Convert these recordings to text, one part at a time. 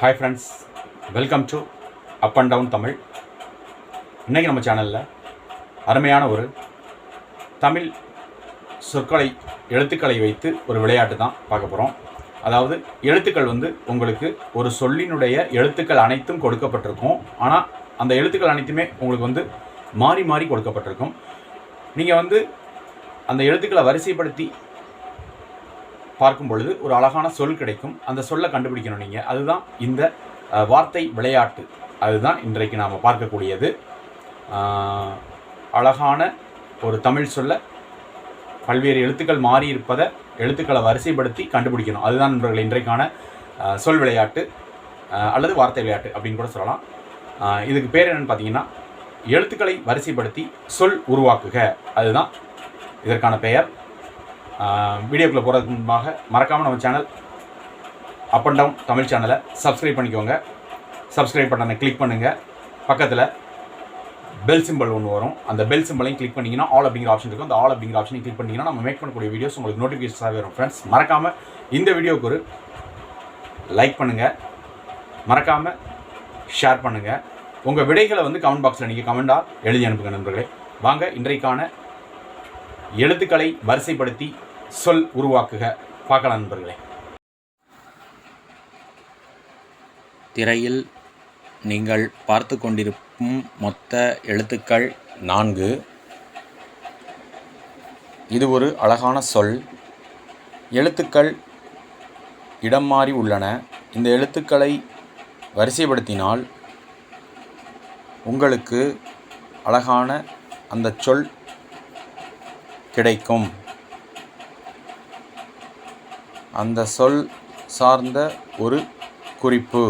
Hi friends welcome to up and down Tamil இன்றைக்கி நம்ம சேனலில் அருமையான ஒரு தமிழ் சொற்களை எழுத்துக்களை வைத்து ஒரு விளையாட்டு தான் பார்க்க போகிறோம் அதாவது எழுத்துக்கள் வந்து உங்களுக்கு ஒரு சொல்லினுடைய எழுத்துக்கள் அனைத்தும் கொடுக்கப்பட்டிருக்கும். ஆனால் அந்த எழுத்துக்கள் அனைத்துமே உங்களுக்கு வந்து மாறி மாறி கொடுக்கப்பட்டிருக்கும். நீங்கள் வந்து அந்த எழுத்துக்களை வரிசைப்படுத்தி பார்க்கும் பொழுது ஒரு அழகான சொல் கிடைக்கும். அந்த சொல்லை கண்டுபிடிக்கணும் நீங்கள் அதுதான் இந்த வார்த்தை விளையாட்டு. அதுதான் இன்றைக்கு நாம் பார்க்கக்கூடியது. அழகான ஒரு தமிழ் சொல்ல பல்வேறு எழுத்துக்கள் மாறி இருப்பதை எழுத்துக்களை வரிசைப்படுத்தி கண்டுபிடிக்கணும். அதுதான் நண்பர்கள் இன்றைக்கான சொல் விளையாட்டு அல்லது வார்த்தை விளையாட்டு அப்படின்னு கூட சொல்லலாம். இதுக்கு பேர் என்னென்னு பார்த்தீங்கன்னா எழுத்துக்களை வரிசைப்படுத்தி சொல் உருவாக்குக. அதுதான் இதற்கான பெயர். வீடியோக்குள்ளே போகிறதுக்கு முன்பாக மறக்காமல் நம்ம channel up and down Tamil சேனலை சப்ஸ்கிரைப் பண்ணிக்கோங்க. சப்ஸ்கிரைப் பட்டனை கிளிக் பண்ணுங்கள் பக்கத்தில் பெல் சிம்பிள் ஒன்று வரும். அந்த பெல் சிம்பிளையும் கிளிக் பண்ணிங்கன்னா ஆல் அப்படிங்கிற ஆப்ஷன் இருக்கும். அந்த ஆல் அப்படிங்கிற ஆப்ஷனை கிளிக் பண்ணிங்கன்னா நம்ம மேக் பண்ணக்கூடிய வீடியோஸ் உங்களுக்கு நோட்டிஃபிகேஷன்ஸாக வரும் ஃப்ரெண்ட்ஸ் மறக்காமல் இந்த வீடியோவுக்கு ஒரு லைக் பண்ணுங்கள் மறக்காமல் ஷேர் பண்ணுங்கள் உங்கள் விடைகளை வந்து கமெண்ட் பாக்ஸில் நீங்கள் கமெண்டாக எழுதி அனுப்புங்க நண்பர்களே. வாங்க இன்றைக்கான எழுத்துக்களை வரிசைப்படுத்தி சொல் உருவாக்குக. பார்க்கலாம் நண்பர்களே. திரையில் நீங்கள் பார்த்து கொண்டிருக்கும் மொத்த எழுத்துக்கள் நான்கு. இது ஒரு அழகான சொல். எழுத்துக்கள் இடம் மாறி உள்ளன. இந்த எழுத்துக்களை வரிசைப்படுத்தினால் உங்களுக்கு அழகான அந்த சொல் கிடைக்கும். அந்த சொல் சார்ந்த ஒரு குறிப்பு.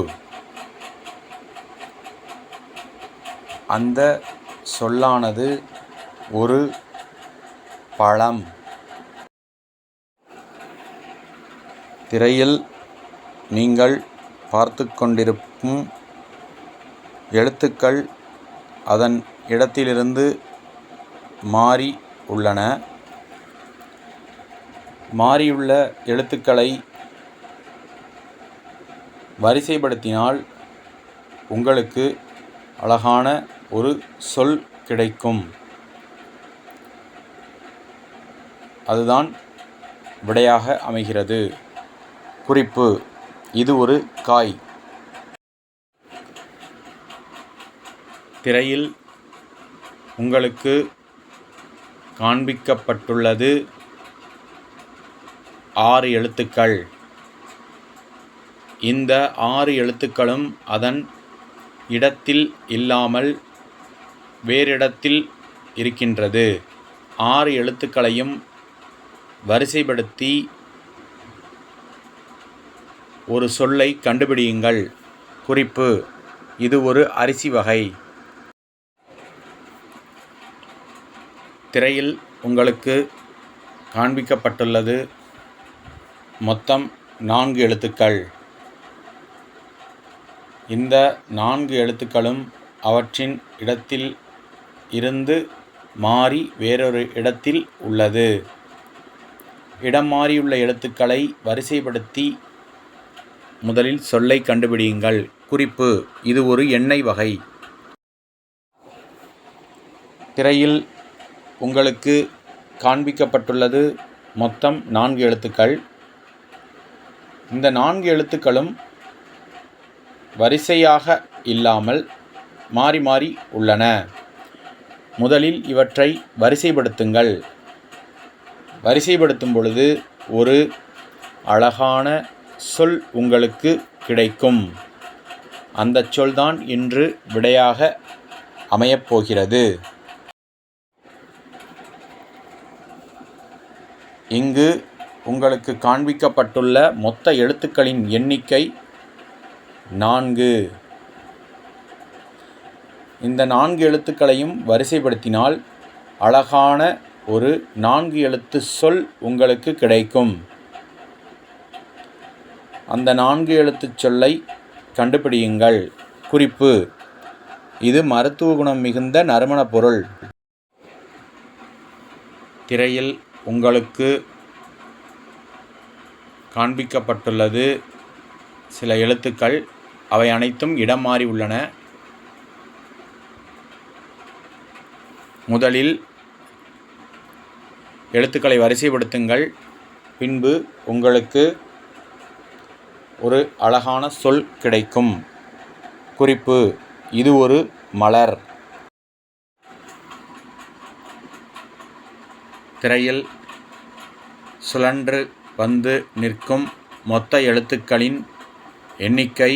அந்த சொல்லானது ஒரு பழம். திரையில் நீங்கள் பார்த்து கொண்டிருக்கும் எழுத்துக்கள் அதன் இடத்திலிருந்து மாறி உள்ளன. மாறியுள்ள எழுத்துக்களை வரிசைப்படுத்தினால் உங்களுக்கு அழகான ஒரு சொல் கிடைக்கும். அதுதான் விடையாக அமைகிறது. குறிப்பு இது ஒரு காய். திரையில் உங்களுக்கு காண்பிக்கப்பட்டுள்ளது ஆறு எழுத்துக்கள். இந்த ஆறு எழுத்துக்களும் அதன் இடத்தில் இல்லாமல் வேறிடத்தில் இருக்கின்றது. ஆறு எழுத்துக்களையும் வரிசைப்படுத்தி ஒரு சொல்லை கண்டுபிடியுங்கள். குறிப்பு இது ஒரு அரிசி வகை. திரையில் உங்களுக்கு காண்பிக்கப்பட்டுள்ளது மொத்தம் நான்கு எழுத்துக்கள். இந்த நான்கு எழுத்துக்களும் அவற்றின் இடத்தில் இருந்து மாறி வேறொரு இடத்தில் உள்ளது. இடம் மாறியுள்ள எழுத்துக்களை வரிசைப்படுத்தி முதலில் சொல்லை கண்டுபிடியுங்கள். குறிப்பு இது ஒரு எண்ணெய் வகை. திரையில் உங்களுக்கு காண்பிக்கப்பட்டுள்ளது மொத்தம் நான்கு எழுத்துக்கள். இந்த நான்கு எழுத்துக்களும் வரிசையாக இல்லாமல் மாறி மாறி உள்ளன. முதலில் இவற்றை வரிசைப்படுத்துங்கள். வரிசைப்படுத்தும் பொழுது ஒரு அழகான சொல் உங்களுக்கு கிடைக்கும். அந்த சொல்தான் இன்று விடையாக அமையப் போகிறது இங்கு உங்களுக்கு காண்பிக்கப்பட்டுள்ள மொத்த எழுத்துக்களின் எண்ணிக்கை நான்கு. இந்த நான்கு எழுத்துக்களையும் வரிசைப்படுத்தினால் அழகான ஒரு நான்கு எழுத்து சொல் உங்களுக்கு கிடைக்கும். அந்த நான்கு எழுத்துச் சொல்லை கண்டுபிடியுங்கள். குறிப்பு இது மருத்துவ குணம் மிகுந்த நறுமணப் பொருள். திரையில் உங்களுக்கு காண்பிக்கப்பட்டுள்ளது. சில எழுத்துக்கள் அவை அனைத்தும் இடம் மாறி உள்ளன. முதலில் எழுத்துக்களை வரிசைப்படுத்துங்கள். பின்பு உங்களுக்கு ஒரு அழகான சொல் கிடைக்கும். குறிப்பு இது ஒரு மலர். திரையில் சுழன்று வந்து நிற்கும் மொத்த எழுத்துக்களின் எண்ணிக்கை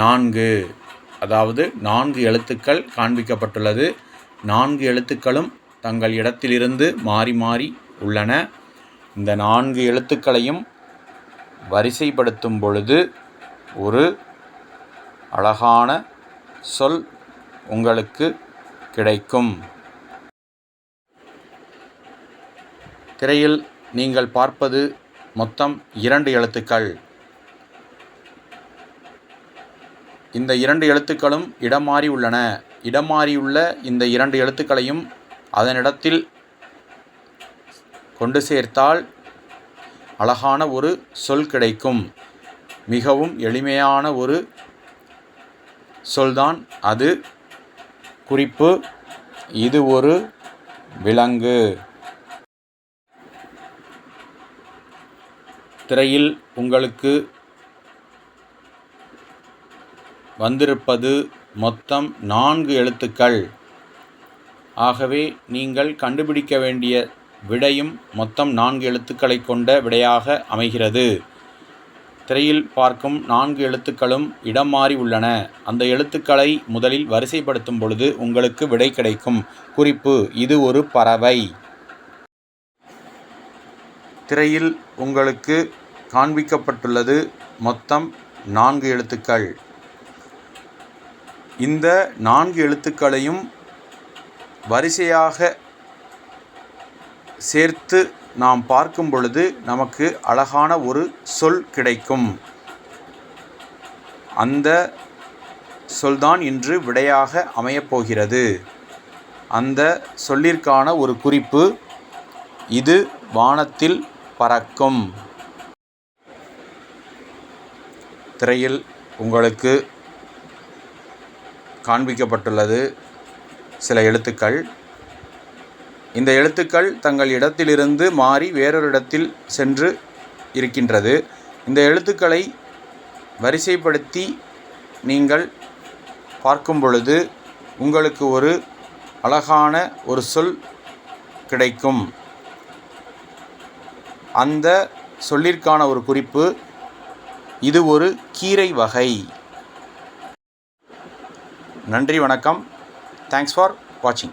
நான்கு. அதாவது நான்கு எழுத்துக்கள் காண்பிக்கப்பட்டுள்ளது. நான்கு எழுத்துக்களும் தங்கள் இடத்திலிருந்து மாறி மாறி உள்ளன. இந்த நான்கு எழுத்துக்களையும் வரிசைப்படுத்தும் பொழுது ஒரு அழகான சொல் உங்களுக்கு கிடைக்கும். திரையில் நீங்கள் பார்ப்பது மொத்தம் இரண்டு எழுத்துக்கள். இந்த இரண்டு எழுத்துக்களும் இடமாறி உள்ளன. இடமாறியுள்ள இந்த இரண்டு எழுத்துக்களையும் அதனிடத்தில் கொண்டு சேர்த்தால் அழகான ஒரு சொல் கிடைக்கும். மிகவும் எளிமையான ஒரு சொல்தான் அது. குறிப்பு இது ஒரு விலங்கு. திரையில் உங்களுக்கு வந்திருப்பது மொத்தம் நான்கு எழுத்துக்கள். ஆகவே நீங்கள் கண்டுபிடிக்க வேண்டிய விடையும் மொத்தம் நான்கு எழுத்துக்களை கொண்ட விடையாக அமைகிறது. திரையில் பார்க்கும் நான்கு எழுத்துக்களும் இடம் மாறி உள்ளன. அந்த எழுத்துக்களை முதலில் வரிசைப்படுத்தும் பொழுது உங்களுக்கு விடை கிடைக்கும். குறிப்பு இது ஒரு பறவை. திரையில் உங்களுக்கு காண்பிக்கப்பட்டுள்ளது. மொத்தம் நான்கு எழுத்துக்கள். இந்த நான்கு எழுத்துக்களையும் வரிசையாக சேர்த்து நாம் பார்க்கும் பொழுது நமக்கு அழகான ஒரு சொல் கிடைக்கும். அந்த சொல்தான் இன்று விடையாக அமையப்போகிறது அந்த சொல்லிற்கான ஒரு குறிப்பு இது வானத்தில் பறக்கும். திரையில் உங்களுக்கு காண்பிக்கப்பட்டுள்ளது சில எழுத்துக்கள். இந்த எழுத்துக்கள் தங்கள் இடத்திலிருந்து மாறி வேறொரு இடத்தில் சென்று இருக்கின்றது. இந்த எழுத்துக்களை வரிசைப்படுத்தி நீங்கள் பார்க்கும் பொழுது உங்களுக்கு ஒரு அழகான ஒரு சொல் கிடைக்கும். அந்த சொல்லிற்கான ஒரு குறிப்பு இது ஒரு கீரை வகை. நன்றி வணக்கம். தேங்க்ஸ் ஃபார் வாட்சிங்